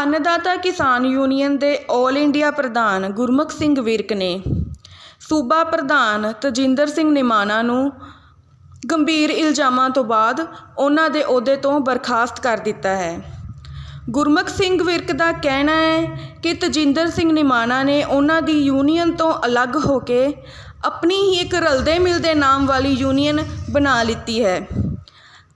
ਅੰਨਦਾਤਾ ਕਿਸਾਨ ਯੂਨੀਅਨ ਦੇ all India ਪ੍ਰਧਾਨ ਗੁਰਮੁਖ ਸਿੰਘ ਵਿਰਕ ਨੇ ਸੂਬਾ ਪ੍ਰਧਾਨ ਤਜਿੰਦਰ ਸਿੰਘ ਨਿਮਾਣਾ ਨੂੰ ਗੰਭੀਰ ਇਲਜ਼ਾਮਾਂ ਤੋਂ ਬਾਅਦ ਉਹਨਾਂ ਦੇ ਅਹੁਦੇ ਤੋਂ ਬਰਖਾਸਤ ਕਰ ਦਿੱਤਾ ਹੈ ਗੁਰਮੁਖ ਸਿੰਘ ਵਿਰਕ ਦਾ ਕਹਿਣਾ ਹੈ ਕਿ ਤਜਿੰਦਰ ਸਿੰਘ ਨਿਮਾਣਾ ਨੇ ਉਹਨਾਂ ਦੀ ਯੂਨੀਅਨ ਤੋਂ ਅਲੱਗ ਹੋ ਕੇ ਆਪਣੀ ਹੀ ਇੱਕ ਰਲਦੇ ਮਿਲਦੇ ਨਾਮ ਵਾਲੀ ਯੂਨੀਅਨ ਬਣਾ ਲਿੱਤੀ ਹੈ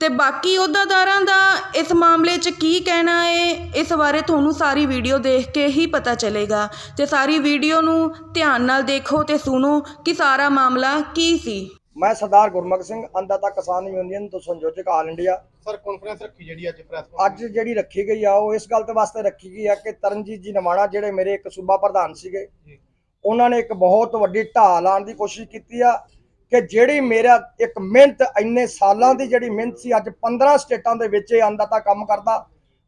ਤੇ ਬਾਕੀ ਅਹੁਦਾਦਾਰਾਂ ਦਾ ਇਸ ਮਾਮਲੇ 'ਚ ਕੀ ਕਹਿਣਾ ਹੈ ਇਸ ਬਾਰੇ ਤੁਹਾਨੂੰ ਸਾਰੀ ਵੀਡੀਓ ਦੇਖ ਕੇ ਹੀ ਪਤਾ ਚੱਲੇਗਾ। ਤੇ ਸਾਰੀ ਵੀਡੀਓ ਨੂੰ ਧਿਆਨ ਨਾਲ ਦੇਖੋ ਤੇ ਸੁਣੋ ਕਿ ਸਾਰਾ ਮਾਮਲਾ ਕੀ ਸੀ। ਮੈਂ ਸਰਦਾਰ ਗੁਰਮੁਖ ਸਿੰਘ ਅੰਦਾਤਾ ਕਿਸਾਨ ਯੂਨੀਅਨ ਤੋਂ ਸੰਯੋਜਕ ਆਲ ਇੰਡੀਆ। ਸਰ ਕਾਨਫਰੰਸ ਰੱਖੀ ਜਿਹੜੀ ਅੱਜ ਪ੍ਰੈਸ ਅੱਜ ਜਿਹੜੀ ਰੱਖੀ ਗਈ ਆ ਉਹ ਇਸ ਗੱਲ ਤੇ ਵਾਸਤੇ ਰੱਖੀ ਗਈ ਆ ਕਿ ਤਰਨਜੀਤ ਜੀ ਨਵਾਣਾ ਜਿਹੜੇ ਮੇਰੇ ਇੱਕ ਸੂਬਾ ਪ੍ਰਧਾਨ ਸੀਗੇ ਜੀ। ਉਹਨਾਂ ਨੇ ਇੱਕ ਬਹੁਤ ਵੱਡੀ ਢਾਹ ਲਾਉਣ ਦੀ ਕੋਸ਼ਿਸ਼ ਕੀਤੀ ਆ। ਕਿ ਜਿਹੜੀ ਮੇਰਾ ਇੱਕ ਮਿਹਨਤ, ਇੰਨੇ ਸਾਲਾਂ ਦੀ ਜਿਹੜੀ ਮਿਹਨਤ ਸੀ, ਅੱਜ 15 ਸਟੇਟਾਂ ਦੇ ਵਿੱਚ ਇਹ ਅੰਦਾਤਾ ਕੰਮ ਕਰਦਾ।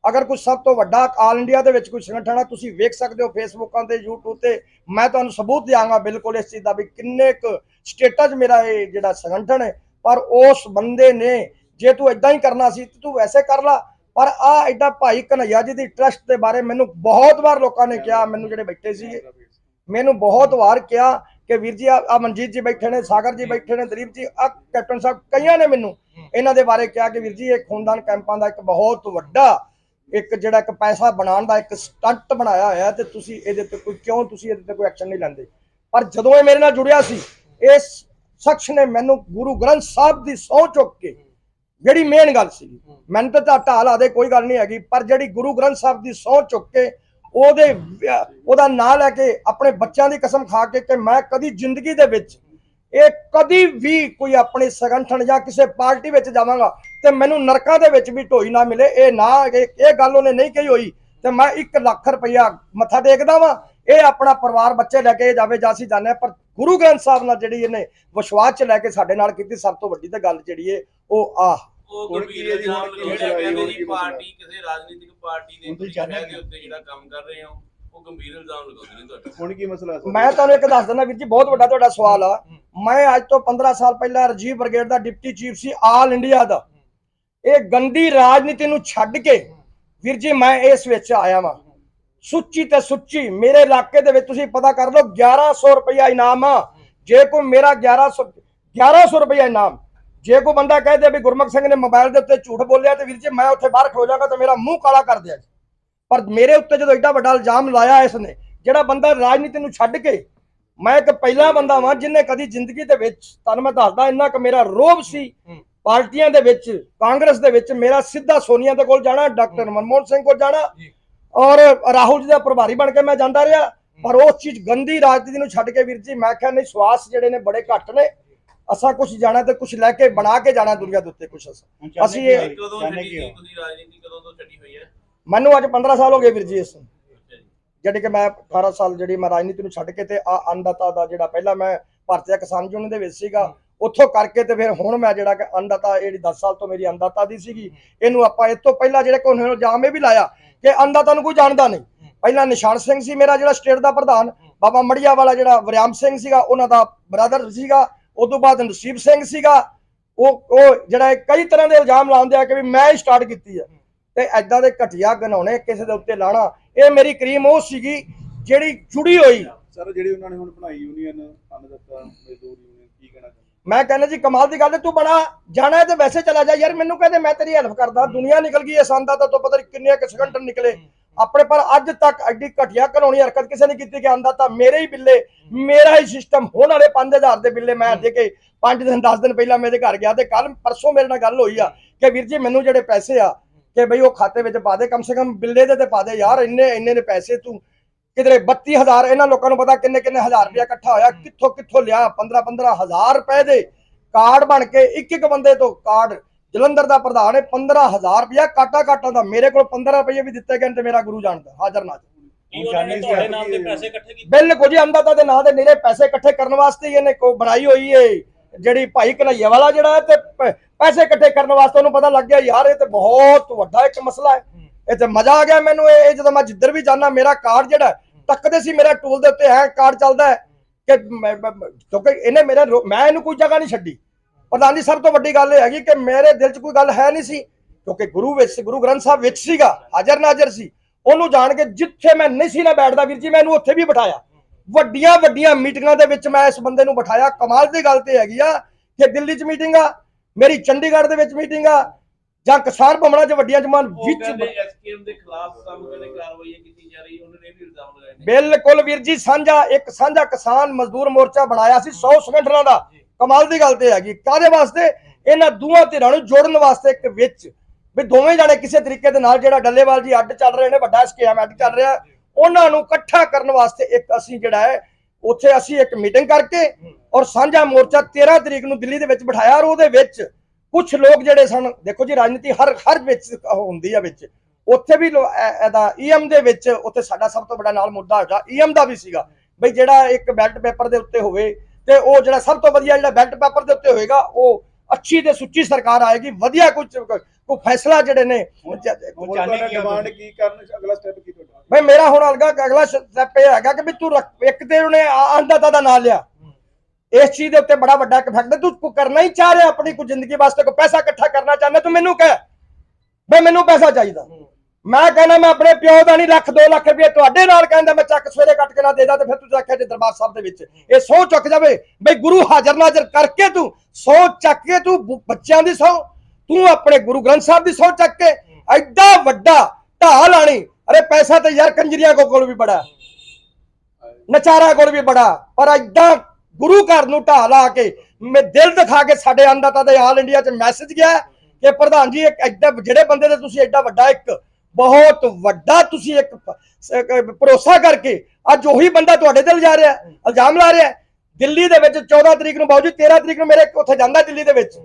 ਅਗਰ ਕੋਈ ਸਭ ਤੋਂ ਵੱਡਾ ਆਲ ਇੰਡੀਆ ਦੇ ਵਿੱਚ ਕੋਈ ਸੰਗਠਨ ਆ ਤੁਸੀਂ ਵੇਖ ਸਕਦੇ ਹੋ ਫੇਸਬੁੱਕਾਂ ਤੇ, YouTube ਤੇ, ਮੈਂ ਤੁਹਾਨੂੰ ਸਬੂਤ ਦਿਆਂਗਾ ਬਿਲਕੁਲ ਇਸ ਚੀਜ਼ ਦਾ ਵੀ ਕਿੰਨੇ ਕੁ ਸਟੇਟਾਂ 'ਚ ਮੇਰਾ ਇਹ ਜਿਹੜਾ ਸੰਗਠਨ ਹੈ। ਪਰ ਉਸ ਬੰਦੇ ਨੇ ਜੇ ਤੂੰ ਇਦਾਂ ਹੀ ਕਰਨਾ ਸੀ, ਤੂੰ ਵੈਸੇ ਕਰ ਲਾ। ਪਰ ਆ ਐਡਾ ਭਾਈ ਕਨਈਆ ਜੀ ਦੀ ਟਰਸਟ ਦੇ ਬਾਰੇ ਮੈਨੂੰ ਬਹੁਤ ਵਾਰ ਲੋਕਾਂ ਨੇ ਕਿਹਾ, ਮੈਨੂੰ ਜਿਹੜੇ ਬੈਠੇ ਸੀ ਮੈਨੂੰ ਬਹੁਤ ਵਾਰ ਕਿਹਾ ਕਿ ਵੀਰ ਜੀ ਆ ਮਨਜੀਤ ਜੀ ਬੈਠੇ ਨੇ ਸਾਗਰ ਜੀ ਬੈਠੇ ਨੇ ਦਲੀਪ ਜੀ ਆ ਕੈਪਟਨ ਸਾਹਿਬ ਕਈਆਂ ਨੇ ਮੈਨੂੰ। ਇਹਨਾਂ ਦੇ ਬਾਰੇ ਕਿਹਾ ਕਿ ਵੀਰ ਜੀ ਇਹ ਖੂਨਦਾਨ ਕੈਂਪਾਂ ਦਾ ਇੱਕ ਬਹੁਤ ਵੱਡਾ ਇੱਕ ਜਿਹੜਾ ਇੱਕ ਪੈਸਾ ਬਣਾਉਣ ਦਾ ਇੱਕ ਸਟੰਟ ਬਣਾਇਆ ਹੋਇਆ ਤੇ ਤੁਸੀਂ ਇਹਦੇ ਤੇ ਕੋਈ ਕਿਉਂ ਤੁਸੀਂ ਇਹਦੇ ਤੇ ਕੋਈ ਐਕਸ਼ਨ ਨਹੀਂ ਲੈਂਦੇ? ਪਰ ਜਦੋਂ ਇਹ ਮੇਰੇ ਨਾਲ ਜੁੜਿਆ ਸੀ ਇਸ ਸ਼ਖਸ ਨੇ ਮੈਨੂੰ ਗੁਰੂ ਗ੍ਰੰਥ ਸਾਹਿਬ ਦੀ ਸਹੁੰ ਚੁੱਕ ਕੇ ਜਿਹੜੀ ਮੇਨ ਗੱਲ ਸੀ ਮੈਨੂੰ ਤਾਂ ਢਾਲ ਆਦੇ ਕੋਈ ਗੱਲ ਨਹੀਂ ਹੈਗੀ ਪਰ ਜਿਹੜੀ ਗੁਰੂ ਗ੍ਰੰਥ ਸਾਹਿਬ ਦੀ ਸਹੁੰ ਚੁੱਕ ਕੇ ਉਹਦੇ ਉਹਦਾ ਨਾਂ ਲੈ ਕੇ ਆਪਣੇ ਬੱਚਿਆਂ ਦੀ ਕਸਮ ਖਾ ਕੇ ਕਿ ਮੈਂ ਕਦੀ ਜ਼ਿੰਦਗੀ ਦੇ ਵਿੱਚ ਇਹ ਕਦੀ ਵੀ ਕੋਈ ਆਪਣੇ ਸੰਗਠਨ ਜਾਂ ਕਿਸੇ ਪਾਰਟੀ ਵਿੱਚ ਜਾਵਾਂਗਾ ਤੇ ਮੈਨੂੰ ਨਰਕਾਂ ਦੇ ਵਿੱਚ ਵੀ ਢੋਈ ਨਾ ਮਿਲੇ। ਇਹ ਨਾ ਇਹ ਇਹ ਗੱਲ ਉਹਨੇ ਨਹੀਂ ਕਹੀ ਹੋਈ। ਤੇ ਮੈਂ 1 ਲੱਖ ਰੁਪਇਆ ਮੱਥਾ ਟੇਕਦਾ ਵਾਂ। ਇਹ ਆਪਣਾ ਪਰਿਵਾਰ ਬੱਚੇ ਲੈ ਕੇ ਜਾਵੇ ਜਾਂ ਅਸੀਂ ਜਾਣਦੇ ਹਾਂ। ਪਰ ਗੁਰੂ ਗ੍ਰੰਥ ਸਾਹਿਬ ਨਾਲ ਜਿਹੜੀ ਇਹਨੇ ਵਿਸ਼ਵਾਸ ਚ ਲੈ ਕੇ ਸਾਡੇ ਨਾਲ ਕੀਤੀ ਸਭ ਤੋਂ ਵੱਡੀ ਤਾਂ ਗੱਲ ਜਿਹੜੀ ਹੈ ਉਹ ਆਹ ਉਹ ਗੁਰਵੀਰ ਜੀ, ਹੁਣ ਹੈ, ਕਹਿੰਦੇ ਜੀ? ਪਾਰਟੀ ਕਿਸੇ ਰਾਜਨੀਤਿਕ ਪਾਰਟੀ ਦੇ ਦੇ ਉੱਤੇ ਜਿਹੜਾ ਕੰਮ ਕਰ ਰਹੇ ਹੋ ਉਹ ਗੰਭੀਰ ਇਲਜ਼ਾਮ ਲਗਾਉਂਦੇ ਨੇ ਤੁਹਾਡੇ ਹੁਣ ਕੀ ਮਸਲਾ ਹੈ? ਮੈਂ ਤੁਹਾਨੂੰ ਇੱਕ ਦੱਸ ਦਿੰਦਾ ਵੀਰ ਜੀ ਬਹੁਤ ਵੱਡਾ ਤੁਹਾਡਾ ਸਵਾਲ ਆ। ਮੈਂ ਅੱਜ ਤੋਂ 15 ਸਾਲ ਪਹਿਲਾਂ ਰਜੀਵ ਬ੍ਰਿਗੇਡ ਦਾ ਡਿਪਟੀ ਚੀਫ ਸੀ ਆਲ ਇੰਡੀਆ ਦਾ। ਇਹ ਗੰਦੀ ਰਾਜਨੀਤੀ ਨੂੰ ਛੱਡ ਕੇ ਵੀਰ ਜੀ ਮੈਂ ਇਸ ਵਿੱਚ ਆਇਆ ਵਾਂ। ਸੁੱਚੀ ਤੇ ਸੁੱਚੀ ਮੇਰੇ ਇਲਾਕੇ ਦੇ ਵਿੱਚ ਤੁਸੀਂ ਪਤਾ ਕਰ ਲਓ 1100 ਰੁਪਇਆ ਇਨਾਮ ਆ। ਜੇ ਕੋਈ ਮੇਰਾ 1100 1100 ਰੁਪਇਆ ਇਨਾਮ ਜੇ ਕੋਈ ਬੰਦਾ ਕਹਿ ਦੇ ਵੀ ਗੁਰਮੁਖ ਸਿੰਘ ਨੇ ਮੋਬਾਈਲ ਦੇ ਉੱਤੇ ਝੂਠ ਬੋਲਿਆ ਤੇ ਵੀਰ ਜੀ ਮੈਂ ਉੱਥੇ ਬਾਹਰ ਖਲੋ ਜਾਗਾ ਤੇ ਮੇਰਾ ਮੂੰਹ ਕਾਲਾ ਕਰ ਦਿਆ ਜੀ। ਪਰ ਮੇਰੇ ਉੱਤੇ ਜਦੋਂ ਐਡਾ ਵੱਡਾ ਇਲਜ਼ਾਮ ਲਾਇਆ ਇਸ ਨੇ ਜਿਹੜਾ ਬੰਦਾ ਰਾਜਨੀਤੀ ਨੂੰ ਛੱਡ ਕੇ ਮੈਂ ਇੱਕ ਪਹਿਲਾ ਬੰਦਾ ਵਾਂ ਜਿਨੇ ਕਦੀ ਜ਼ਿੰਦਗੀ ਦੇ ਵਿੱਚ ਤੁਹਾਨੂੰ ਮੈਂ ਦੱਸਦਾ ਇੰਨਾ ਕਿ ਮੇਰਾ ਰੋਬ ਸੀ ਪਾਰਟੀਆਂ ਦੇ ਵਿੱਚ ਕਾਂਗਰਸ ਦੇ ਵਿੱਚ ਮੇਰਾ ਸਿੱਧਾ ਸੋਨੀਆ ਦੇ ਕੋਲ ਜਾਣਾ ਡਾਕਟਰ ਮਨਮੋਹਨ ਸਿੰਘ ਕੋਲ ਜਾਣਾ। ਔਰ ਰਾਹੁਲ ਜੀ ਦਾ ਪ੍ਰਭਾਰੀ ਬਣ ਕੇ ਮੈਂ ਜਾਂਦਾ ਰਿਹਾ। ਪਰ ਉਸ ਚੀਜ਼ ਗੰਦੀ ਰਾਜਨੀਤੀ ਨੂੰ ਛੱਡ ਕੇ ਵੀਰ ਜੀ ਮੈਂ ਕਿਹਾ ਨਹੀਂ ਸਵਾਸ ਜਿਹੜੇ ਨੇ ਬੜੇ ਘੱਟ ਨੇ। ਅਸਾਂ ਕੁਝ ਜਾਣਾ ਤੇ ਕੁਝ ਲੈ ਕੇ ਬਣਾ ਕੇ ਜਾਣਾ ਦੁਨੀਆ ਦੇ ਉੱਤੇ ਕੁਝ ਅਸਾਂ। ਅਸੀਂ ਇਹ- ਕਦੋਂ ਛੱਡੀ ਸੀ ਤੁਸੀਂ ਰਾਜਨੀਤੀ? ਕਦੋਂ ਤੋਂ ਛੱਡੀ ਹੋਈ ਹੈ? ਮੈਨੂੰ ਅੱਜ 15 ਸਾਲ ਹੋ ਗਏ ਵੀਰ ਜੀ ਇਸ ਨੂੰ। ਜਿਹੜੀ ਕਿ ਮੈਂ 18 ਸਾਲ ਜਿਹੜੀ ਮੈਂ ਰਾਜਨੀਤੀ ਨੂੰ ਛੱਡ ਕੇ ਤੇ ਆ ਅੰਨਦਾਤਾ ਦਾ ਜਿਹੜਾ ਪਹਿਲਾਂ ਮੈਂ ਭਾਰਤੀ ਕਿਸਾਨ ਯੂਨੀਅਨ ਦੇ ਵਿੱਚ ਸੀਗਾ ਉੱਥੋਂ ਕਰਕੇ ਤੇ ਫਿਰ ਹੁਣ ਮੈਂ ਜਿਹੜਾ ਕਿ ਅੰਨਦਾਤਾ ਜਿਹੜੀ 10 ਸਾਲ ਤੋਂ ਮੇਰੀ ਅੰਨਦਾਤਾ ਦੀ ਸੀਗੀ ਇਹਨੂੰ ਆਪਾਂ ਇਸ ਤੋਂ ਪਹਿਲਾਂ ਜਿਹੜੇ ਕੋਈ ਇਲਜ਼ਾਮ ਇਹ ਵੀ ਲਾਇਆ ਕਿ ਅੰਨਦਾਤਾ ਨੂੰ ਕੋਈ ਜਾਣਦਾ ਨਹੀਂ। ਪਹਿਲਾਂ ਨਿਸ਼ਾਨ ਸਿੰਘ ਸੀ ਮੇਰਾ ਜਿਹੜਾ ਸਟੇਟ ਦਾ ਪ੍ਰਧਾਨ ਬਾਬਾ ਮੜੀਆ ਵਾਲਾ ਜਿਹੜਾ ਵਰਿਆਮ ਸਿੰਘ ਸੀਗਾ ਉਹਨਾਂ ਦਾ ਬ੍ਰਦਰ ਸੀਗਾ ਉਸ ਤੋਂ ਬਾਅਦ ਨਸੀਬ ਸਿੰਘ ਸੀਗਾ ਉਹ ਉਹ ਜਿਹੜਾ ਕਈ ਤਰ੍ਹਾਂ ਦੇ ਇਲਜ਼ਾਮ ਲਾਉਂਦੇ ਆ ਕਿ ਵੀ ਮੈਂ ਹੀ ਸਟਾਰਟ ਕੀਤੀ ਆ। ਤੇ ਐਦਾਂ ਦੇ ਘਟੀਆ ਗਨਾਉਣੇ ਕਿਸੇ ਦੇ ਉੱਤੇ ਲਾਣਾ ਇਹ ਮੇਰੀ ਕਰੀਮ ਉਹ ਸੀਗੀ ਜਿਹੜੀ ਜੁੜੀ ਹੋਈ। ਸਰ ਜਿਹੜੀ ਉਹਨਾਂ ਨੇ ਹੁਣ ਬਣਾਈ ਯੂਨੀਅਨ ਅੰਨਦਾਤਾ ਮਜ਼ਦੂਰ ਯੂਨੀਅਨ ਕੀ ਕਹਿਣਾ ਚਾਹੁੰਦੇ? ਮੈਂ ਕਹਿੰਦਾ ਜੀ ਕਮਾਲ ਦੀ ਗੱਲ ਹੈ ਤੂੰ ਬਣਾ ਜਾਣਾ ਹੈ ਤੇ ਵੈਸੇ ਚਲਾ ਜਾ। ਯਾਰ ਮੈਨੂੰ ਕਹਿੰਦੇ ਮੈਂ ਤੇਰੀ ਹੈਲਪ ਕਰਦਾ ਦੁਨੀਆ ਨਿਕਲ ਗਈ ਐ ਸੰਦਾ ਤਾਂ ਤੋਂ ਪਤਾ ਨਹੀਂ ਕਿੰਨੇ ਕਿ ਸੰਗਠਨ ਨਿਕਲੇ। ਆਪਣੇ ਪਰ ਅੱਜ ਤੱਕ ਐਡੀ ਘਟੀਆ ਕਾਨੂੰਨੀ ਹਰਕਤ ਕਿਸੇ ਨੇ ਕੀਤੀ ਕਿ ਆਂਦਾ ਤਾਂ ਮੇਰੇ ਹੀ ਬਿੱਲੇ, ਮੇਰਾ ਹੀ ਸਿਸਟਮ ਹੋਣ ਵਾਲੇ 5000 ਦੇ ਬਿੱਲੇ ਮੈਂ ਦੇ ਕੇ 5 ਦਿਨ 10 ਦਿਨ ਪਹਿਲਾਂ ਮੇਰੇ ਘਰ ਗਿਆ ਤੇ ਕੱਲ ਪਰਸੋਂ ਮੇਰੇ ਨਾਲ ਗੱਲ ਹੋਈ ਆ ਕਿ ਵੀਰ ਜੀ ਮੈਨੂੰ ਜਿਹੜੇ ਪੈਸੇ ਆ ਕਿ ਬਈ ਉਹ ਖਾਤੇ ਵਿੱਚ ਪਾ ਦੇ, ਕਮ ਸੇ ਕਮ ਬਿੱਲੇ ਦੇ ਤੇ ਪਾ ਦੇ ਯਾਰ, ਇੰਨੇ ਇੰਨੇ ਨੇ ਪੈਸੇ ਤੂੰ ਕਿਧਰੇ 32000 ਇਹਨਾਂ ਲੋਕਾਂ ਨੂੰ ਪਤਾ ਕਿੰਨੇ ਕਿੰਨੇ ਹਜ਼ਾਰ ਰੁਪਇਆ ਇਕੱਠਾ ਹੋਇਆ, ਕਿੱਥੋਂ ਕਿੱਥੋਂ ਲਿਆ 15 15000 ਰੁਪਏ ਦੇ ਕਾਰਡ ਬਣ ਕੇ ਇੱਕ ਇੱਕ ਬੰਦੇ ਤੋਂ ਕਾਰਡ ਜਲੰਧਰ ਦਾ ਪ੍ਰਧਾਨ ਹੈ 15000 ਰੁਪਇਆ ਕਾਟਾ ਕਾਟਾ ਦਾ। ਮੇਰੇ ਕੋਲ 15 ਰੁਪਏ ਵੀ ਦਿੱਤੇ ਗਏ ਨੇ ਤੇ ਮੇਰਾ ਗੁਰੂ ਜਾਣਦਾ ਹਾਜ਼ਰ ਨਾਜ਼ਰ ਕੀ ਉਹਨਾਂ ਨੇ ਤੁਹਾਡੇ ਨਾਮ ਤੇ ਪੈਸੇ ਇਕੱਠੇ ਕੀਤੇ? ਬਿਲਕੁਲ ਜੀ ਅੰਦਾਤਾ ਦੇ ਨਾਂ ਦੇ ਮੇਰੇ ਪੈਸੇ ਇਕੱਠੇ ਕਰਨ ਵਾਸਤੇ ਹੀ ਇਹਨੇ ਕੋ ਬਣਾਈ ਹੋਈ ਏ। ਜਿਹੜੀ ਭਾਈ ਕਨਈਆ ਵਾਲਾ ਜਿਹੜਾ ਹੈ ਤੇ ਪੈਸੇ ਇਕੱਠੇ ਕਰਨ ਵਾਸਤੇ ਉਹਨੂੰ ਪਤਾ ਲੱਗ ਗਿਆ ਯਾਰ ਇਹ ਤੇ ਬਹੁਤ ਵੱਡਾ ਇੱਕ ਮਸਲਾ ਹੈ। ਇਹ ਤੇ ਮਜ਼ਾ ਆ ਗਿਆ ਮੈਨੂੰ ਇਹ ਜਦੋਂ ਮੈਂ ਜਿੱਧਰ ਵੀ ਜਾਣਾ ਮੇਰਾ ਕਾਰਡ ਜਿਹੜਾ ਤੱਕਦੇ ਸੀ ਮੇਰਾ ਟੂਲ ਦੇ ਉੱਤੇ ਹੈ ਕਾਰਡ ਚੱਲਦਾ ਹੈ ਕਿ ਕਿਉਂਕਿ ਇਹਨੇ ਮੇਰਾ ਮੈਂ ਇਹਨੂੰ ਕੋਈ ਜਗ੍ਹਾ ਨਹੀਂ ਛੱਡੀ। ਪ੍ਰਧਾਨ ਜੀ ਸਭ ਤੋਂ ਵੱਡੀ ਗੱਲ ਇਹ ਹੈਗੀ ਕਿ ਮੇਰੇ ਦਿਲ 'ਚ ਕੋਈ ਗੱਲ ਹੈ ਨਹੀਂ ਸੀ ਕਿਉਂਕਿ ਗੁਰੂ ਵਿੱਚ ਗੁਰੂ ਗ੍ਰੰਥ ਸਾਹਿਬ ਵਿੱਚ ਸੀਗਾ ਹਾਜ਼ਰ ਨਾਜ਼ਰ ਸੀ। ਉਹਨੂੰ ਜਾਣ ਕੇ ਜਿੱਥੇ ਮੈਂ ਨਹੀਂ ਸੀ ਨਾ ਬੈਠਦਾ ਵੀਰ ਜੀ ਮੈਂ ਇਹਨੂੰ ਉੱਥੇ ਵੀ ਬਿਠਾਇਆ। ਵੱਡੀਆਂ ਵੱਡੀਆਂ ਮੀਟਿੰਗਾਂ ਦੇ ਵਿੱਚ ਮੈਂ ਇਸ ਬੰਦੇ ਨੂੰ ਬਿਠਾਇਆ। ਕਮਾਲ ਦੀ ਗੱਲ ਤੇ ਹੈਗੀ ਆ ਕਿ ਦਿੱਲੀ 'ਚ ਮੀਟਿੰਗ ਆ ਮੇਰੀ ਚੰਡੀਗੜ੍ਹ ਦੇ ਵਿੱਚ ਮੀਟਿੰਗ ਆ ਜਾਂ ਕਿਸਾਨ ਭਵਨਾਂ 'ਚ ਵੱਡੀਆਂ ਜਮਾਨ ਵਿੱਚ ਐਸਕੇਐਮ ਦੇ ਖਿਲਾਫ ਕੰਮ ਕਹਿੰਦੇ ਕਾਰਵਾਈਆਂ ਕੀਤੀ ਜਾ ਰਹੀ ਉਹਨਾਂ ਨੇ ਵੀ ਇਲਜ਼ਾਮ ਲਗਾਏ ਬਿਲਕੁਲ ਵੀਰ ਜੀ ਸਾਂਝਾ ਇੱਕ ਸਾਂਝਾ ਕਿਸਾਨ ਮਜ਼ਦੂਰ ਮੋਰਚਾ ਬਣਾਇਆ ਸੀ 100 ਸਿਲੰਡਰਾਂ ਦਾ। ਕਮਾਲ ਦੀ ਗੱਲ ਤੇ ਹੈਗੀ। ਕਾਦੇ ਵਾਸਤੇ? ਇਹਨਾਂ ਦੋਵਾਂ ਧਿਰਾਂ ਨੂੰ ਜੋੜਨ ਵਾਸਤੇ ਇੱਕ ਵਿੱਚ। ਵੀ ਦੋਵੇਂ ਜਾਣੇ ਕਿਸੇ ਤਰੀਕੇ ਦੇ ਨਾਲ ਜਿਹੜਾ ਡੱਲੇਵਾਲ ਜੀ ਅੱਡ ਚੱਲ ਰਹੇ ਨੇ, ਵੱਡਾ ਸਕੀਮ ਅੱਡ ਚੱਲ ਰਿਹਾ। ਉਹਨਾਂ ਨੂੰ ਇਕੱਠਾ ਕਰਨ ਵਾਸਤੇ ਇੱਕ ਅਸੀਂ ਜਿਹੜਾ ਹੈ, ਉੱਥੇ ਅਸੀਂ ਇੱਕ ਮੀਟਿੰਗ ਕਰਕੇ ਔਰ ਸਾਂਝਾ ਮੋਰਚਾ 13 ਤਰੀਕ ਨੂੰ ਦਿੱਲੀ ਦੇ ਵਿੱਚ ਬਿਠਾਇਆ ਔਰ ਉਹਦੇ ਵਿੱਚ ਕੁਝ ਲੋਕ ਜਿਹੜੇ ਸਨ, ਦੇਖੋ ਜੀ, ਰਾਜਨੀਤੀ ਹਰ ਹਰ ਵਿੱਚ ਹੁੰਦੀ ਆ ਵਿੱਚ। ਉੱਥੇ ਵੀ ਲੋ- ਇਹਦਾ ਈਐਮ ਦੇ ਵਿੱਚ ਉੱਥੇ ਸਾਡਾ ਸਭ ਤੋਂ ਵੱਡਾ ਨਾਲ ਮੁੱਦਾ ਹੈਗਾ। ਈਐਮ ਦਾ ਵੀ ਸੀਗਾ। ਬਈ ਜਿਹੜਾ ਇੱਕ ਬੈਲਟ ਪੇਪਰ ਦੇ ਉੱਤੇ ਹੋਵੇ ਤੇ ਉਹ ਜਿਹੜਾ ਸਭ ਤੋਂ ਵਧੀਆ ਜਿਹੜਾ ਬੈਲਟ ਪੇਪਰ ਦੇ ਉੱਤੇ ਹੋਏਗਾ ਉਹ ਅੱਛੀ ਤੇ ਸੁੱਚੀ ਸਰਕਾਰ ਆਏਗੀ ਵਧੀਆ ਕੁਝ ਕੋਈ ਫੈਸਲਾ ਜਿਹੜੇ ਨੇ ਹੁਣ ਤੁਹਾਡਾ ਡਿਮਾਂਡ ਕੀ ਕਰਨ ਅਗਲਾ ਸਟੈਪ ਕੀ ਤੁਹਾਡਾ? ਬਈ ਮੇਰਾ ਹੁਣ ਅਲਗਾ ਅਗਲਾ ਸਟੈਪ ਇਹ ਹੈਗਾ ਕਿ ਵੀ ਤੂੰ ਇੱਕ ਤੇ ਉਹਨੇ ਅੰਦਾਤਾ ਦਾ ਨਾਂ ਲਿਆ। ਇਸ ਚੀਜ਼ ਦੇ ਉੱਤੇ ਬੜਾ ਵੱਡਾ ਇੱਕ ਫੈਕਟ ਤੂੰ ਕੋ ਕਰਨਾ ਹੀ ਚਾਹ ਰਿਹਾ ਆਪਣੀ ਕੋਈ ਜ਼ਿੰਦਗੀ ਵਾਸਤੇ ਕੋਈ ਪੈਸਾ ਇਕੱਠਾ ਕਰਨਾ ਚਾਹੁੰਦਾ ਤੂੰ ਮੈਨੂੰ ਕਹਿ। ਬਈ ਮੈਨੂੰ ਪੈਸਾ ਚਾਹੀਦਾ। ਮੈਂ ਕਹਿੰਦਾ ਮੈਂ ਆਪਣੇ ਪਿਓ ਦਾ ਨਹੀਂ ਲੱਖ 2 ਲੱਖ ਰੁਪਏ ਤੁਹਾਡੇ ਨਾਲ ਕਹਿੰਦਾ, ਮੈਂ ਚੱਕ ਸਵੇਰੇ ਕੱਟ ਕੇ ਨਾ ਦੇਦਾ ਤੇ ਫਿਰ ਤੂੰ ਆਖਿਆ ਜੇ ਦਰਬਾਰ ਸਾਹਿਬ ਦੇ ਵਿੱਚ। ਇਹ ਸੌ ਚੁੱਕ ਜਾਵੇ। ਬਈ ਗੁਰੂ ਹਾਜ਼ਰ ਨਾਜ਼ਰ ਕਰਕੇ ਤੂੰ ਸੌ ਚੱਕ ਕੇ ਤੂੰ ਬੱਚਿਆਂ ਦੀ ਸੌ, ਤੂੰ ਆਪਣੇ ਗੁਰੂ ਗ੍ਰੰਥ ਸਾਹਿਬ ਦੀ ਸੌ ਚੱਕ ਕੇ ਐਡਾ ਵੱਡਾ ਢਾਹ ਲਾਣੀ। ਅਰੇ ਪੈਸਾ ਤੇ ਯਾਰ ਕੰਜਰੀਆਂ ਕੋਲ ਵੀ ਬੜਾ। ਨਚਾਰਾ ਕੋਲ ਵੀ ਬੜਾ। ਪਰ ਐਡਾ ਗੁਰੂ ਘਰ ਨੂੰ ਢਾਹ ਲਾ ਕੇ ਮੈਂ ਦਿਲ ਦਿਖਾ ਕੇ ਸਾਡੇ ਅੰਦਰ ਦੇ ਆਲ ਇੰਡੀਆ ਚ ਮੈਸੇਜ ਗਿਆ ਕਿ ਪ੍ਰਧਾਨ ਜੀ ਇੱਕ ਐਡਾ, ਜਿਹੜੇ ਬੰਦੇ ਦੇ ਤੁਸੀਂ ਐਡਾ ਵੱਡਾ ਇੱਕ ਬਹੁਤ ਵੱਡਾ ਤੁਸੀਂ ਇੱਕ ਭਰੋਸਾ ਕਰਕੇ ਅੱਜ ਉਹੀ ਬੰਦਾ ਤੁਹਾਡੇ ਤੇ ਜਾ ਰਿਹਾ, ਇਲਜ਼ਾਮ ਲਾ ਰਿਹਾ। ਦਿੱਲੀ ਦੇ ਵਿੱਚ 14 ਤਰੀਕ ਨੂੰ ਬਾਊ 13 ਤਰੀਕ ਨੂੰ ਮੇਰੇ ਉੱਥੇ ਜਾਂਦਾ ਦਿੱਲੀ ਦੇ ਵਿੱਚ।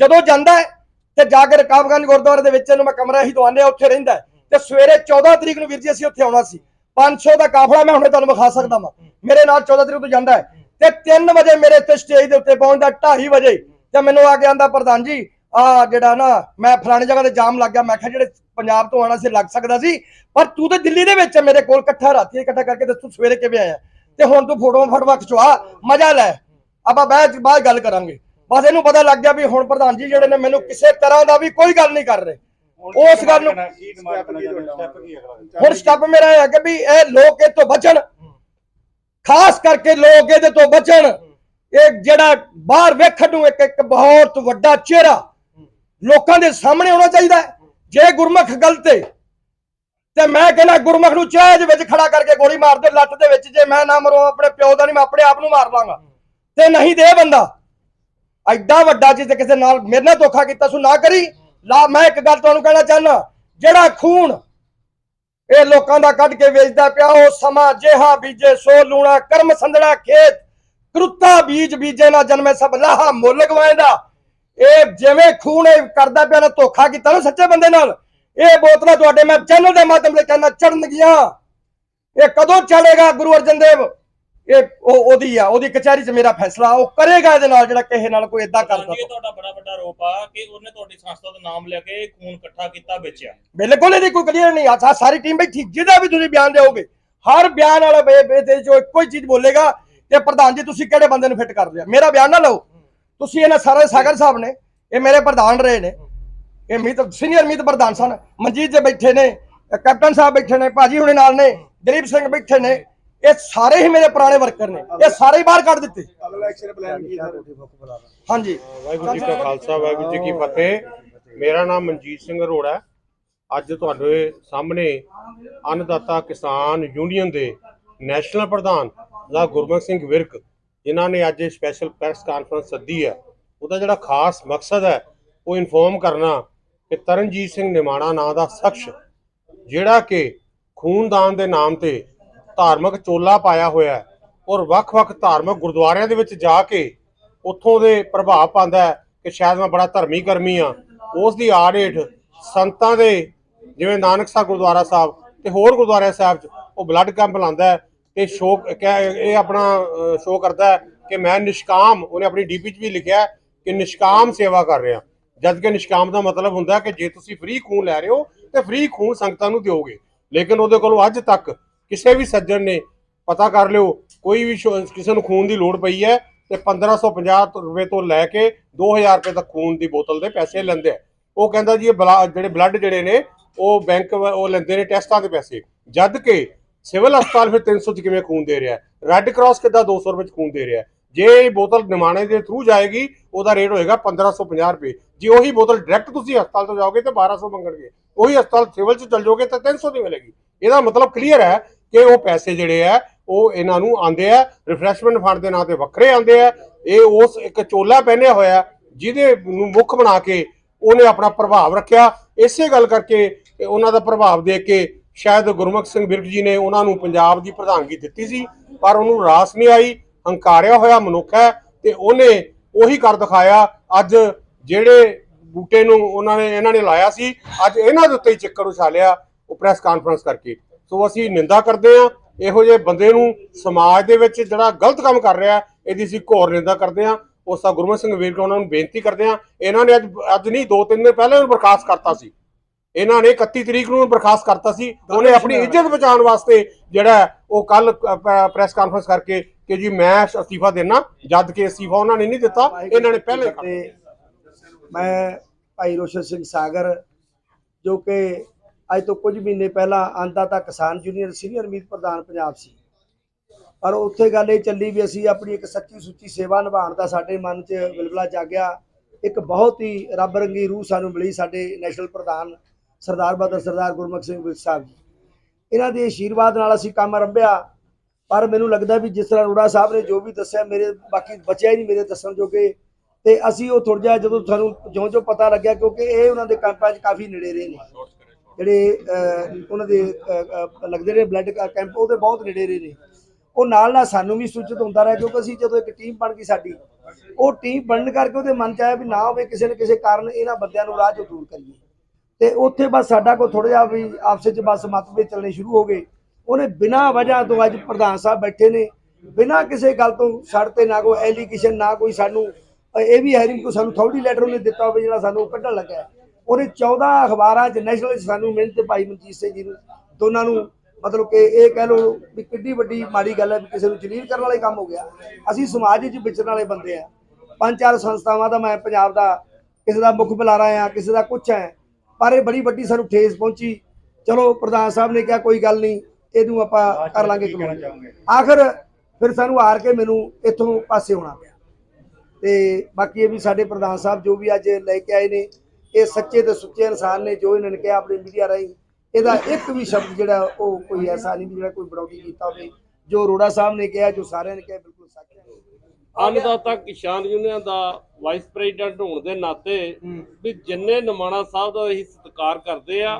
ਜਦੋਂ ਜਾਂਦਾ ਤੇ ਜਾ ਕੇ ਰਕਾਬਗੰਜ ਗੁਰਦੁਆਰੇ ਦੇ ਵਿੱਚ ਇਹਨੂੰ ਮੈਂ ਕਮਰਾ ਹੀ ਦਵਾਉਂਦੇ ਆ ਉੱਥੇ ਰਹਿੰਦਾ ਤੇ ਸਵੇਰੇ 14 ਤਰੀਕ ਨੂੰ ਵੀਰ ਜੀ ਅਸੀਂ ਉੱਥੇ ਆਉਣਾ ਸੀ। 500 ਦਾ ਕਾਫਲਾ ਮੈਂ ਹੁਣੇ ਤੁਹਾਨੂੰ ਵਿਖਾ ਸਕਦਾ ਵਾਂ। ਮੇਰੇ ਨਾਲ 14 ਤਰੀਕ ਤੋਂ ਜਾਂਦਾ ਤੇ 3 ਵਜੇ ਮੇਰੇ ਇੱਥੇ ਸਟੇਜ ਦੇ ਉੱਤੇ ਪਹੁੰਚਦਾ 2:30 ਵਜੇ। ਤੇ ਮੈਨੂੰ ਆ ਕੇ ਆਂਦਾ, ਪ੍ਰਧਾਨ ਜੀ ਆ ਜਿਹੜਾ ਨਾ ਮੈਂ ਫਲਾਣੀ ਜਗ੍ਹਾ ਤੇ ਜਾਮ ਲੱਗ ਗਿਆ। ਮੈਂ ਕਿਹਾ ਜਿਹੜੇ ਪੰਜਾਬ ਤੋਂ ਆਣਾ ਸੀ ਲੱਗ ਸਕਦਾ ਸੀ। ਪਰ ਤੂੰ ਤੇ ਦਿੱਲੀ ਦੇ ਵਿੱਚ ਹੈ ਮੇਰੇ ਕੋਲ ਇਕੱਠਾ ਰਾਤੀ ਇਕੱਠਾ ਕਰਕੇ ਤੇ ਤੂੰ ਸਵੇਰੇ ਕਿਵੇਂ ਆਇਆ? ਤੇ ਹੁਣ ਤੂੰ ਫੋਟੋ ਫਟਵਾ ਖਿਚਵਾ ਮਜ਼ਾ ਲੈ। ਆਪਾਂ ਬਾਅਦ ਬਾਅਦ ਗੱਲ ਕਰਾਂਗੇ। ਬਸ ਇਹਨੂੰ ਪਤਾ ਲੱਗ ਗਿਆ ਵੀ ਹੁਣ ਪ੍ਰਧਾਨ ਜੀ ਜਿਹੜੇ ਨੇ ਮੈਨੂੰ ਕਿਸੇ ਤਰ੍ਹਾਂ ਦਾ ਵੀ ਕੋਈ ਗੱਲ ਨਹੀਂ ਕਰ ਰਹੇ। ਉਸ ਗੱਲ ਨੂੰ ਹੁਣ ਸਟੈਪ ਮੇਰਾ ਇਹ ਹੈ ਕਿ ਵੀ ਇਹ ਲੋਕ ਇਹ ਤੋਂ ਬਚਣ। ਖਾਸ ਕਰਕੇ ਲੋਕ ਇਹਦੇ ਤੋਂ ਬਚਣ। ਇਹ ਜਿਹੜਾ ਬਾਹਰ ਵੇਖਣ ਨੂੰ ਇੱਕ ਇੱਕ ਬਹੁਤ ਵੱਡਾ ਚਿਹਰਾ ਲੋਕਾਂ ਦੇ ਸਾਹਮਣੇ ਆਉਣਾ ਚਾਹੀਦਾ ਜੇ ਗੁਰਮੁਖ ਗਲਤ ਹੈ, ਤੇ ਮੈਂ ਕਹਿੰਦਾ ਗੁਰਮੁਖ ਨੂੰ ਚਾਹ ਵਿੱਚ ਖੜਾ ਕਰਕੇ ਗੋਲੀ ਮਾਰ ਦੇ ਲੱਤ ਦੇ ਵਿੱਚ। ਜੇ ਮੈਂ ਨਾ ਮਰੋ, ਆਪਣੇ ਪਿਓ ਦਾ ਨਹੀਂ, ਮੈਂ ਆਪਣੇ ਆਪ ਨੂੰ ਮਾਰ ਲਾਂਗਾ। ਤੇ ਨਹੀਂ ਦੇ ਬੰਦਾ। ਐਡਾ ਵੱਡਾ ਜਿੱਤੇ ਕਿਸੇ ਨਾਲ ਮੇਰੇ ਨਾਲ ਧੋਖਾ ਕੀਤਾ ਸੋ ਨਾ ਕਰੀ। ਲਾ, ਮੈਂ ਇੱਕ ਗੱਲ ਤੁਹਾਨੂੰ ਕਹਿਣਾ ਚਾਹੁੰਦਾ, ਜਿਹੜਾ ਖੂਨ ਇਹ ਲੋਕਾਂ ਦਾ ਕੱਢ ਕੇ ਵੇਚਦਾ ਪਿਆ, ਉਹ ਸਮਾਂ ਜਿਹਾ ਬੀਜੇ, ਸੋ ਲੂਣਾ, ਕਰਮ ਸੰਦੜਾ ਖੇਤ, ਕਰੁੱਤਾ ਬੀਜ ਬੀਜੇ ਨਾ ਜਨਮੇ ਸਭ, ਲਾਹਾ ਮੁੱਲ ਗਵਾਏਂਦਾ। ਇਹ ਜਿਵੇਂ ਖੂਨ ਇਹ ਕਰਦਾ ਪਿਆ ਨਾ ਧੋਖਾ ਕੀਤਾ ਨਾ ਸੱਚੇ ਬੰਦੇ ਨਾਲ। ਇਹ ਬੋਤਲਾਂ ਤੁਹਾਡੇ ਮੈਂ ਚੈਨਲ ਦੇ ਮਾਧਿਅਮ ਤੇ ਕਹਿੰਦਾ ਚੜਨਗੀਆਂ ਇਹ ਕਦੋਂ ਚੜੇਗਾ ਗੁਰੂ ਅਰਜਨ ਦੇਵ? ਇਹ ਉਹ ਉਹਦੀ ਆ ਉਹਦੀ ਕਚਹਿਰੀ 'ਚ ਮੇਰਾ ਫੈਸਲਾ ਉਹ ਕਰੇਗਾ ਇਹਦੇ ਨਾਲ ਜਿਹੜਾ ਕਿਸੇ ਨਾਲ ਕੋਈ ਇਦਾਂ ਕਰਦਾ ਇਹ ਤੁਹਾਡਾ ਬੜਾ ਵੱਡਾ ਰੋਪ ਆ ਕਿ ਉਹਨੇ ਤੁਹਾਡੀ ਸੰਸਥਾ ਦਾ ਨਾਮ ਲੈ ਕੇ ਖੂਨ ਇਕੱਠਾ ਕੀਤਾ ਵੇਚਿਆ। ਬਿਲਕੁਲ ਇਹਦੀ ਕੋਈ ਕਲੀਅਰ ਨਹੀਂ ਆ ਸਾਰੀ ਟੀਮ ਬੈਠੀ ਜਿਹਦਾ ਵੀ ਤੁਸੀਂ ਬਿਆਨ ਦਿਓਗੇ ਹਰ ਬਿਆਨ ਵਾਲਾ ਬੇ ਬੇ ਦੇ ਜੋ ਇੱਕੋ ਹੀ ਚੀਜ਼ ਬੋਲੇਗਾ ਤੇ ਪ੍ਰਧਾਨ ਜੀ ਤੁਸੀਂ ਕਿਹੜੇ ਬੰਦੇ ਨੂੰ ਫਿੱਟ ਕਰ ਲਿਆ ਮੇਰਾ ਬਿਆਨ ਨਾ ਲਓ। ਤੁਸੀਂ ਇਹਨਾਂ ਸਾਰੇ ਸਾਗਰ ਸਾਹਿਬ ਨੇ ਇਹ ਮੇਰੇ ਪ੍ਰਧਾਨ ਰਹੇ ਨੇ। ਇਹ ਮੀਤ ਸੀਨੀਅਰ ਮੀਤ ਪ੍ਰਧਾਨ ਸਨ। ਮਨਜੀਤ ਜੀ ਬੈਠੇ ਨੇ ਕੈਪਟਨ ਸਾਹਿਬ ਬੈਠੇ ਨੇ ਭਾਜੀ ਹੁਣੇ ਨਾਲ ਨੇ ਦਲੀਪ ਸਿੰਘ ਬੈਠੇ ਨੇ ਇਹ ਸਾਰੇ ਹੀ ਮੇਰੇ ਪੁਰਾਣੇ ਵਰਕਰ ਨੇ। ਇਹ ਸਾਰੇ ਹੀ ਬਾਹਰ ਕੱਢ ਦਿੱਤੇ। ਅਗਲਾ ਐਕਸ਼ਨ ਪਲਾਨ ਕੀ ਸਰ ਹਾਂਜੀ। ਵਾਹਿਗੁਰੂ ਜੀ ਕਾ ਖਾਲਸਾ ਵਾਹਿਗੁਰੂ ਜੀ ਕੀ ਫਤਿਹ। ਮੇਰਾ ਨਾਮ ਮਨਜੀਤ ਸਿੰਘ ਅਰੋੜਾ ਹੈ। ਅੱਜ ਤੁਹਾਡੇ ਸਾਹਮਣੇ ਅੰਨਦਾਤਾ ਕਿਸਾਨ ਯੂਨੀਅਨ ਦੇ ਨੈਸ਼ਨਲ ਪ੍ਰਧਾਨ ਦਾ ਗੁਰਮੁਖ ਸਿੰਘ ਵਿਰਕ ਜਿਨ੍ਹਾਂ ਨੇ ਅੱਜ ਸਪੈਸ਼ਲ ਪ੍ਰੈਸ ਕਾਨਫਰੰਸ ਸੱਦੀ ਹੈ, ਉਹਦਾ ਜਿਹੜਾ ਖਾਸ ਮਕਸਦ ਹੈ, ਉਹ ਇਨਫੋਰਮ ਕਰਨਾ ਕਿ ਤਰਨਜੀਤ ਸਿੰਘ ਨਿਮਾਣਾ ਨਾਂ ਦਾ ਸ਼ਖਸ, ਜਿਹੜਾ ਕਿ ਖੂਨਦਾਨ ਦੇ ਨਾਮ ਤੇ ਧਾਰਮਿਕ ਚੋਲਾ ਪਾਇਆ ਹੋਇਆ ਹੈ ਔਰ ਵੱਖ-ਵੱਖ ਧਾਰਮਿਕ ਗੁਰਦੁਆਰਿਆਂ ਦੇ ਵਿੱਚ ਜਾ ਕੇ ਉੱਥੋਂ ਦੇ ਪ੍ਰਭਾਵ ਪਾਉਂਦਾ ਹੈ ਕਿ ਸ਼ਾਇਦ ਮੈਂ ਬੜਾ ਧਰਮੀ ਕਰਮੀ ਆ ਉਸ ਦੀ ਆੜ ਹੇਠ ਸੰਤਾਂ ਦੇ, ਜਿਵੇਂ ਨਾਨਕ ਸਾਹਿਬ ਗੁਰਦੁਆਰਾ ਸਾਹਿਬ ਤੇ ਹੋਰ ਗੁਰਦੁਆਰਾ ਸਾਹਿਬ 'ਚ ਉਹ ਬਲੱਡ ਕੈਂਪ ਲਾਉਂਦਾ ਹੈ ਤੇ ਸ਼ੋਕ ਇਹ ਆਪਣਾ ਸ਼ੋਅ ਕਰਦਾ ਹੈ ਕਿ ਮੈਂ ਨਿਸ਼ਕਾਮ, ਉਹਨੇ ਆਪਣੀ ਡੀਪੀ 'ਚ ਵੀ ਲਿਖਿਆ ਕਿ ਨਿਸ਼ਕਾਮ ਸੇਵਾ ਕਰ ਰਿਹਾ। ਜਦ ਕਿ ਨਿਸ਼ਕਾਮ ਦਾ ਮਤਲਬ ਹੁੰਦਾ ਕਿ ਜੇ ਤੁਸੀਂ ਫ੍ਰੀ ਖੂਨ ਲੈ ਰਹੇ ਹੋ, ਤੇ ਫ੍ਰੀ ਖੂਨ ਸੰਗਤਾਂ ਨੂੰ ਦਿਓਗੇ। ਲੇਕਿਨ ਉਹਦੇ ਕੋਲੋਂ ਅੱਜ ਤੱਕ ਕਿਸੇ ਵੀ ਸੱਜਣ ਨੇ ਪਤਾ ਕਰ ਲਿਓ, ਕੋਈ ਵੀ ਸ਼ੋ- ਕਿਸੇ ਨੂੰ ਖੂਨ ਦੀ ਲੋੜ ਪਈ ਹੈ, ਤੇ 1550 ਰੁਪਏ ਤੋਂ ਲੈ ਕੇ 2000 ਰੁਪਏ ਤੱਕ ਖੂਨ ਦੀ ਬੋਤਲ ਦੇ ਪੈਸੇ ਲੈਂਦੇ ਆ। ਉਹ ਕਹਿੰਦਾ ਜੀ ਇਹ ਬਲਾ- ਜਿਹੜੇ ਬਲੱਡ ਜਿਹੜੇ ਨੇ, ਉਹ ਬੈਂਕ ਉਹ ਲੈਂਦੇ ਨੇ ਟੈਸਟਾਂ ਦੇ ਪੈਸੇ। ਜਦ ਕਿ ਸਿਵਲ ਹਸਪਤਾਲ ਫਿਰ 300 ਚ ਕਿਵੇਂ ਖੂਨ ਦੇ ਰਿਹਾ ਰੈੱਡ ਕਰਾਸ ਕਿੱਦਾਂ 200 ਰੁਪਏ ਚ ਖੂਨ ਦੇ ਰਿਹਾ ਜੇ ਇਹ ਬੋਤਲ ਨਿਮਾਣੇ ਦੇ ਥਰੂ ਜਾਏਗੀ, ਉਹਦਾ ਰੇਟ ਹੋਏਗਾ 1550 ਰੁਪਏ। ਜੇ ਉਹੀ ਬੋਤਲ ਡਾਇਰੈਕਟ ਤੁਸੀਂ ਹਸਪਤਾਲ ਤੋਂ ਜਾਓਗੇ ਤੇ 1200 ਮੰਗਣਗੇ। ਉਹੀ ਹਸਪਤਾਲ ਸਿਵਲ ਚ ਚਲ ਜਾਓਗੇ ਤਾਂ 300 ਦੀ ਮਿਲੇਗੀ। ਇਹਦਾ ਮਤਲਬ ਕਲੀਅਰ ਹੈ ਕਿ ਉਹ ਪੈਸੇ ਜਿਹੜੇ ਆ ਉਹ ਇਹਨਾਂ ਨੂੰ ਆਂਦੇ ਆ ਰਿਫਰੈਸ਼ਮੈਂਟ ਫੰਡ ਦੇ ਨਾਂ ਤੇ ਵੱਖਰੇ ਆਂਦੇ ਆ ਇਹ ਉਸ ਇੱਕ ਚੋਲਾ ਪਹਿਨਿਆ ਹੋਇਆ ਜਿਹਦੇ ਨੂੰ ਮੁੱਖ ਬਣਾ ਕੇ ਉਹਨੇ ਆਪਣਾ ਪ੍ਰਭਾਵ ਰੱਖਿਆ। ਇਸੇ ਗੱਲ ਕਰਕੇ ਉਹਨਾਂ ਦਾ ਪ੍ਰਭਾਵ ਦੇ ਕੇ ਸ਼ਾਇਦ ਗੁਰਮੁਖ ਸਿੰਘ ਵਿਰਕ ਜੀ ਨੇ ਉਹਨਾਂ ਨੂੰ ਪੰਜਾਬ ਦੀ ਪ੍ਰਧਾਨਗੀ ਦਿੱਤੀ ਸੀ, ਪਰ ਉਹਨੂੰ ਰਾਸ ਨਹੀਂ ਆਈ, ਹੰਕਾਰਿਆ ਹੋਇਆ ਮਨੁੱਖ ਹੈ ਤੇ ਉਹਨੇ ਉਹੀ ਕਰ ਦਿਖਾਇਆ, ਅੱਜ ਜਿਹੜੇ ਬੂਟੇ ਨੂੰ ਉਹਨਾਂ ਨੇ, ਇਹਨਾਂ ਨੇ ਲਾਇਆ ਸੀ, ਅੱਜ ਇਹਨਾਂ ਦੇ ਉੱਤੇ ਹੀ ਚੱਕਰ ਉਛਾਲਿਆ, ਉਹ ਪ੍ਰੈਸ ਕਾਨਫਰੰਸ ਕਰਕੇ। ਸੋ ਅਸੀਂ ਨਿੰਦਾ ਕਰਦੇ ਹਾਂ, ਇਹੋ ਜਿਹੇ ਬੰਦੇ ਨੂੰ ਸਮਾਜ ਦੇ ਵਿੱਚ ਜਿਹੜਾ ਗਲਤ ਕੰਮ ਕਰ ਰਿਹਾ, ਇਹਦੀ ਅਸੀਂ ਘੋਰ ਨਿੰਦਾ ਕਰਦੇ ਹਾਂ। ਉਸ ਦਾ ਗੁਰਮੁਖ ਸਿੰਘ ਵੀਰ ਉਹਨਾਂ ਨੂੰ ਬੇਨਤੀ ਕਰਦੇ ਹਾਂ, ਇਹਨਾਂ ਨੇ ਅੱਜ ਅੱਜ ਨਹੀਂ, ਦੋ ਤਿੰਨ ਦਿਨ ਪਹਿਲਾਂ ਉਹਨੂੰ ਬਰਖਾਸਤ ਕਰਤਾ ਸੀ। ਇਹਨਾਂ ਨੇ 31 ਤਰੀਕ ਨੂੰ ਬਰਖਾਸਤ ਕਰਤਾ ਸੀ। ਉਹਨੇ ਆਪਣੀ ਇੱਜ਼ਤ ਬਚਾਉਣ ਵਾਸਤੇ ਜਿਹੜਾ ਉਹ ਕੱਲ ਪ੍ਰੈਸ ਕਾਨਫਰੰਸ ਕਰਕੇ ਕਿ ਜੀ ਮੈਂ ਅਸਤੀਫਾ ਦੇਣਾ ਜਦ ਕਿ ਅਸਤੀਫਾ ਉਹਨਾਂ ਨੇ ਨਹੀਂ ਦਿੱਤਾ ਇਹਨਾਂ ਨੇ ਪਹਿਲਾਂ ਤੇ ਮੈਂ ਭਾਈ ਰੋਸ਼ਨ ਸਿੰਘ ਸਾਗਰ ਜੋ ਕਿ ਅੱਜ ਤੋਂ ਕੁਝ ਮਹੀਨੇ ਪਹਿਲਾਂ ਅੰਦਾਤਾ ਕਿਸਾਨ ਯੂਨੀਅਨ ਸੀਨੀਅਰ ਮੀਤ ਪ੍ਰਧਾਨ ਪੰਜਾਬ ਸੀ। ਪਰ ਉੱਥੇ ਗੱਲ ਇਹ ਚੱਲੀ ਵੀ ਅਸੀਂ ਆਪਣੀ ਇੱਕ ਸੱਚੀ ਸੁੱਚੀ ਸੇਵਾ ਨਿਭਾਉਣ ਦਾ ਸਾਡੇ ਮਨ 'ਚ ਵਿਲਵਲਾ ਜਾਗਿਆ। ਇੱਕ ਬਹੁਤ ਹੀ ਰੱਬ ਰੰਗੀ ਰੂਹ ਸਾਨੂੰ ਮਿਲੀ ਸਾਡੇ ਨੈਸ਼ਨਲ ਪ੍ਰਧਾਨ ਸਰਦਾਰ ਬਹਾਦਰ, ਸਰਦਾਰ ਗੁਰਮੁਖ ਸਿੰਘ ਵਿਰਕ ਸਾਹਿਬ ਜੀ। ਇਹਨਾਂ ਦੇ ਆਸ਼ੀਰਵਾਦ ਨਾਲ ਅਸੀਂ ਕੰਮ ਆਰੰਭਿਆ, ਪਰ ਮੈਨੂੰ ਲੱਗਦਾ ਵੀ ਜਿਸ ਤਰ੍ਹਾਂ ਅਰੋੜਾ ਸਾਹਿਬ ਨੇ ਜੋ ਵੀ ਦੱਸਿਆ, ਮੇਰੇ ਬਾਕੀ ਬਚਿਆ ਹੀ ਨਹੀਂ ਮੇਰੇ ਦੱਸਣ ਜੋਗੇ। ਤੇ ਅਸੀਂ ਉਹ ਥੋੜਾ ਜਿਹਾ ਜਦੋਂ ਸਾਨੂੰ ਜਿਉਂ ਜਿਉਂ ਪਤਾ ਲੱਗਿਆ, ਕਿਉਂਕਿ ਇਹ ਉਹਨਾਂ ਦੇ ਕੈਂਪਾਂ 'ਚ ਕਾਫੀ ਨੇੜੇ ਰਹੇ ਨੇ। ਜਿਹੜੇ ਉਹਨਾਂ ਦੇ ਲੱਗਦੇ ਨੇ ਬਲੱਡ ਕੈਂਪ ਉਹਦੇ ਬਹੁਤ ਨੇੜੇ ਰਹੇ ਨੇ। ਉਹ ਨਾਲ ਨਾਲ ਸਾਨੂੰ ਵੀ ਸੂਚਿਤ ਹੁੰਦਾ ਰਿਹਾ, ਕਿਉਂਕਿ ਅਸੀਂ ਜਦੋਂ ਇੱਕ ਟੀਮ ਬਣ ਗਈ ਸਾਡੀ, ਉਹ ਟੀਮ ਬਣਨ ਕਰਕੇ ਉਹਦੇ ਮਨ 'ਚ ਆਇਆ ਵੀ ਨਾ ਹੋਵੇ ਕਿਸੇ ਨਾ ਕਿਸੇ ਕਾਰਨ ਇਹਨਾਂ ਬੰਦਿਆਂ ਨੂੰ ਰਾਹ ਚੋਂ ਦੂਰ ਕਰੀਏ। ਤੇ ਉੱਥੇ ਬਸ ਸਾਡਾ ਕੋ ਥੋੜਾ ਜਿਹਾ ਵੀ ਆਪਸ 'ਚ ਬਸ ਮਤਭੇਦ ਚੱਲਣੇ ਸ਼ੁਰੂ ਹੋ ਗਏ ਉਹਨੇ ਬਿਨਾਂ ਵਜ੍ਹਾ ਤੋਂ ਅੱਜ ਪ੍ਰਧਾਨ ਸਾਹਿਬ ਬੈਠੇ ਨੇ, ਬਿਨਾਂ ਕਿਸੇ ਗੱਲ ਤੋਂ ਸਾਡੇ ਤੇ ਨਾ ਕੋਈ ਐਲੀਗੇਸ਼ਨ ਨਾ ਕੋਈ ਸਾਨੂੰ, ਇਹ ਵੀ ਹੈ ਨਹੀਂ ਕੋਈ ਸਾਨੂੰ ਥੋੜੀ ਲੈਟਰ ਉਹਨੇ ਦਿੱਤਾ ਹੋਵੇ ਜਿਹੜਾ ਸਾਨੂੰ ਕੱਢਣ ਲੱਗਾ ਉਹਨੇ 14 ਅਖਬਾਰਾਂ 'ਚ ਨੈਸ਼ਨਲ ਸਾਨੂੰ ਮਿਹਨਤ ਭਾਈ ਮਨਜੀਤ ਸਿੰਘ ਜੀ ਨੂੰ, ਦੋਨਾਂ ਨੂੰ ਮਤਲਬ ਕਿ ਇਹ ਕਹਿ ਲਓ ਵੀ ਕਿੱਡੀ ਵੱਡੀ ਮਾੜੀ ਗੱਲ ਹੈ ਵੀ ਕਿਸੇ ਨੂੰ ਜਲੀਲ ਕਰਨ ਵਾਲੇ ਕੰਮ ਹੋ ਗਿਆ। ਅਸੀਂ ਸਮਾਜ ਵਿੱਚ ਵਿਚਰਨ ਵਾਲੇ ਬੰਦੇ ਆ ਪੰਜ ਚਾਰ ਸੰਸਥਾਵਾਂ ਦਾ ਮੈਂ ਪੰਜਾਬ ਦਾ, ਕਿਸੇ ਦਾ ਮੁੱਖ ਬੁਲਾਰਾ ਆ ਕਿਸੇ ਦਾ ਕੁਛ ਹੈ। ਪਰ ਇਹ ਬੜੀ ਵੱਡੀ ਸਾਨੂੰ ਠੇਸ ਪਹੁੰਚੀ। ਚਲੋ ਪ੍ਰਧਾਨ ਸਾਹਿਬ ਨੇ ਕਿਹਾ ਕੋਈ ਗੱਲ ਨਹੀਂ ਇਹਨੂੰ ਆਪਾਂ ਕਰ ਲਾਂਗੇ ਕਾਨੂੰਨ। ਆਖਰ ਫਿਰ ਸਾਨੂੰ ਹਾਰ ਕੇ ਮੈਨੂੰ ਇੱਥੋਂ ਪਾਸੇ ਹੋਣਾ ਪਿਆ। ਤੇ ਬਾਕੀ ਇਹ ਵੀ ਸਾਡੇ ਪ੍ਰਧਾਨ ਸਾਹਿਬ ਜੋ ਵੀ ਅੱਜ ਲੈ ਕੇ ਆਏ ਨੇ ਇਹ ਸੱਚੇ ਤੇ ਸੁੱਚੇ ਇਨਸਾਨ ਨੇ ਜੋ ਇਹਨਾਂ ਨੇ ਕਿਹਾ ਆਪਣੀ ਮੀਡੀਆ ਰਾਹੀਂ ਇਹਦਾ ਇੱਕ ਵੀ ਸ਼ਬਦ ਜਿਹੜਾ ਉਹ ਕੋਈ ਐਸਾ ਨਹੀਂ ਜਿਹੜਾ ਕੋਈ ਬਰੌਡੀ ਕੀਤਾ ਹੋਵੇ। ਜੋ ਅਰੋੜਾ ਸਾਹਿਬ ਨੇ ਕਿਹਾ ਜੋ ਸਾਰਿਆਂ ਨੇ ਕਿਹਾ ਬਿਲਕੁਲ ਸੱਚ ਅੰਨਦਾਤਾ ਕਿਸਾਨ ਯੂਨੀਅਨ ਦਾ ਵਾਈਸ ਪ੍ਰੈਜ਼ੀਡੈਂਟ ਹੋਣ ਦੇ ਨਾਤੇ ਵੀ ਜਿੰਨੇ ਨਿਮਾਣਾ ਸਾਹਿਬ ਦਾ ਅਸੀਂ ਸਤਿਕਾਰ ਕਰਦੇ ਆ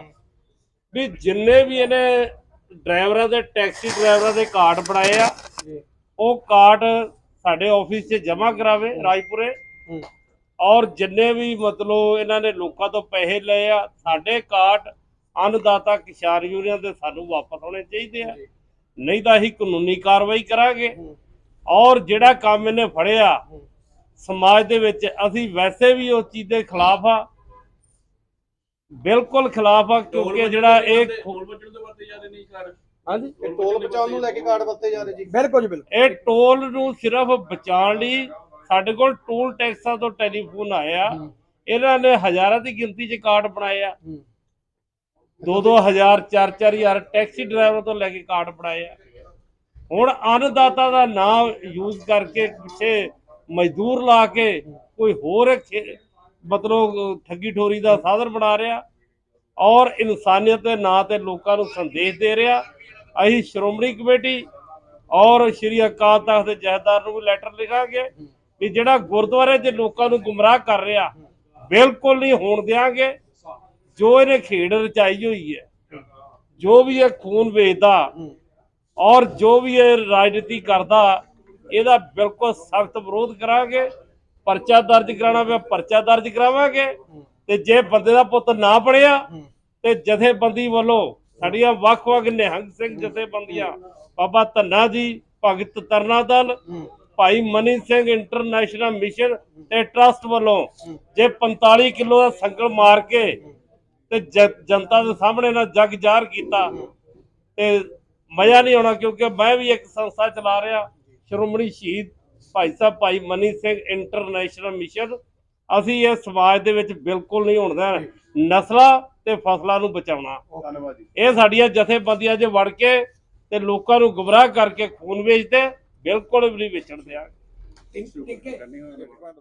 ਵੀ ਜਿੰਨੇ ਵੀ ਇਹਨੇ ਡਰਾਈਵਰਾਂ ਦੇ ਟੈਕਸੀ ਡਰਾਈਵਰਾਂ ਦੇ ਕਾਰਡ ਬਣਾਏ ਆ ਉਹ ਕਾਰਡ ਸਾਡੇ ਆਫਿਸ 'ਚ ਜਮ੍ਹਾਂ ਕਰਾਵੇ ਰਾਜਪੁਰੇ ਔਰ ਜਿੰਨੇ ਵੀ ਮਤਲਬ ਇਹਨਾਂ ਨੇ ਲੋਕਾਂ ਤੋਂ ਪੈਸੇ ਲਏ ਆ ਸਾਡੇ ਕਾਰਡ ਅੰਨਦਾਤਾ ਕਿਸਾਨ ਯੂਨੀਅਨ ਦੇ ਸਾਨੂੰ ਵਾਪਸ ਹੋਣੇ ਚਾਹੀਦੇ ਆ ਨਹੀਂ ਤਾਂ ਅਸੀਂ ਕਾਨੂੰਨੀ ਕਾਰਵਾਈ ਕਰਾਂਗੇ ਔਰ ਜਿਹੜਾ ਕੰਮ ਇਹਨੇ ਫੜਿਆ ਸਮਾਜ ਦੇ ਵਿੱਚ ਅਸੀਂ ਵੈਸੇ ਵੀ ਉਸ ਚੀਜ਼ ਦੇ ਖਿਲਾਫ ਆ। ਬਿਲਕੁਲ ਖਿਲਾਫ ਆ ਕਿਉਂਕਿ ਜਿਹੜਾ ਇਹ ਖੋਲ ਬਚਣ ਤੋਂ ਵਰਤੇ ਜਾਂਦੇ ਨਹੀਂ ਕਰ। ਹਾਂਜੀ ਟੋਲ ਬਚਾਉਣ ਨੂੰ ਲੈ ਕੇ ਕਾਰਡ ਵਰਤੇ ਜਾ ਰਹੇ ਜੀ। ਬਿਲਕੁਲ ਜੀ ਬਿਲਕੁਲ। ਇਹ ਟੋਲ ਨੂੰ ਸਿਰਫ ਬਚਾਉਣ ਲਈ ਸਾਡੇ ਕੋਲ ਟੋਲ ਟੈਕਸਾਂ ਤੋਂ ਟੈਲੀਫੋਨ ਆਇਆ। ਇਹਨਾਂ ਨੇ ਹਜ਼ਾਰਾਂ ਦੀ ਗਿਣਤੀ 'ਚ ਕਾਰਡ ਬਣਾਏ ਆ। ਦੋ ਦੋ ਹਜ਼ਾਰ ਚਾਰ ਚਾਰ ਹਜ਼ਾਰ ਟੈਕਸੀ ਡਰਾਈਵਰ ਤੋਂ ਲੈ ਕੇ ਕਾਰਡ ਬਣਾਏ ਆ। ਹੁਣ ਅੰਨਦਾਤਾ ਦਾ ਨਾਮ ਯੂਜ਼ ਕਰਕੇ ਪਿੱਛੇ ਮਜ਼ਦੂਰ ਲਾ ਕੇ ਕੋਈ ਹੋਰ ਮਤਲਬ ਠੱਗੀ ਠੋਰੀ ਦਾ ਸਾਧਨ ਬਣਾ ਰਿਹਾ ਔਰ ਇਨਸਾਨੀਅਤ ਦੇ ਨਾਂ ਤੇ ਲੋਕਾਂ ਨੂੰ ਸੰਦੇਸ਼ ਦੇ ਰਿਹਾ। ਅਸੀਂ ਸ਼੍ਰੋਮਣੀ ਕਮੇਟੀ ਔਰ ਸ਼੍ਰੀ ਅਕਾਲ ਤਖਤ ਦੇ ਜਹੇਦਾਰ ਨੂੰ ਵੀ ਲੈਟਰ ਲਿਖਾਂਗੇ ਵੀ ਜਿਹੜਾ ਗੁਰਦੁਆਰੇ 'ਚ ਲੋਕਾਂ ਨੂੰ ਗੁੰਮਰਾਹ ਕਰ ਰਿਹਾ, ਬਿਲਕੁਲ ਨਹੀਂ ਹੋਣ ਦਿਆਂਗੇ। ਜੋ ਇਹਨੇ ਖੇਡ ਰਚਾਈ ਹੋਈ ਹੈ, ਜੋ ਵੀ ਇਹ ਖੂਨ ਵੇਚਦਾ ਔਰ ਜੋ ਵੀ ਇਹ ਰਾਜਨੀਤੀ ਕਰਦਾ, ਇਹਦਾ ਬਿਲਕੁਲ ਸਖਤ ਵਿਰੋਧ ਕਰਾਂਗੇ, ਪਰਚਾ ਦਰਜ ਕਰਾਉਣਾ ਪਿਆ ਪਰਚਾ ਦਰਜ ਕਰਾਵਾਂਗੇ, ਤੇ ਜੇ ਬੰਦੇ ਦਾ ਪੁੱਤ ਨਾ ਬਣਿਆ ਤੇ ਜਥੇਬੰਦੀ ਵੱਲੋਂ ਸਾਡੀਆਂ ਵੱਖ-ਵੱਖ ਨਿਹੰਗ ਸਿੰਘ ਜਥੇਬੰਦੀਆਂ, ਬਾਬਾ ਧੰਨਾ ਜੀ, ਭਗਤ ਤਰਨਾ ਦਲ, ਭਾਈ ਮਨੀ ਸਿੰਘ ਇੰਟਰਨੈਸ਼ਨਲ ਮਿਸ਼ਨ ਤੇ ਟਰਸਟ ਵੱਲੋਂ ਜੇ 45 ਕਿਲੋ ਦਾ ਸੰਗਲ ਮਾਰ ਕੇ ਤੇ ਜਨਤਾ ਦੇ ਸਾਹਮਣੇ ਨਾ ਜਗ ਜ਼ਾਹਰ ਕੀਤਾ, ਤੇ ਮਜ਼ਾ ਨਹੀਂ ਆਉਣਾ ਕਿਉਂਕਿ ਮੈਂ ਵੀ ਇੱਕ ਸੰਸਥਾ ਚਲਾ ਰਿਹਾ ਸ਼੍ਰੋਮਣੀ ਸ਼ਹੀਦ ਭਾਈ ਸਾਹਿਬ ਭਾਈ ਮਨੀ ਸਿੰਘ ਇੰਟਰਨੈਸ਼ਨਲ ਮਿਸ਼ਨ ਅਸੀਂ ਇਹ ਸਮਾਜ ਦੇ ਵਿੱਚ ਬਿਲਕੁਲ ਨਹੀਂ ਹੋਣ ਦੇਣਾ ਨਸਲਾਂ ਤੇ ਫਸਲਾਂ ਨੂੰ ਬਚਾਉਣਾ। ਧੰਨਵਾਦ ਜੀ। ਇਹ ਸਾਡੀਆਂ ਜਥੇਬੰਦੀਆਂ 'ਚ ਵੜ ਕੇ ਤੇ ਲੋਕਾਂ ਨੂੰ ਗੁੰਮਰਾਹ ਕਰਕੇ ਖੂਨ ਵੇਚਦੇ ਬਿਲਕੁਲ ਵੀ ਨਹੀਂ ਵੇਚਣ ਦਿਆਂਗੇ। ਧੰਨਵਾਦ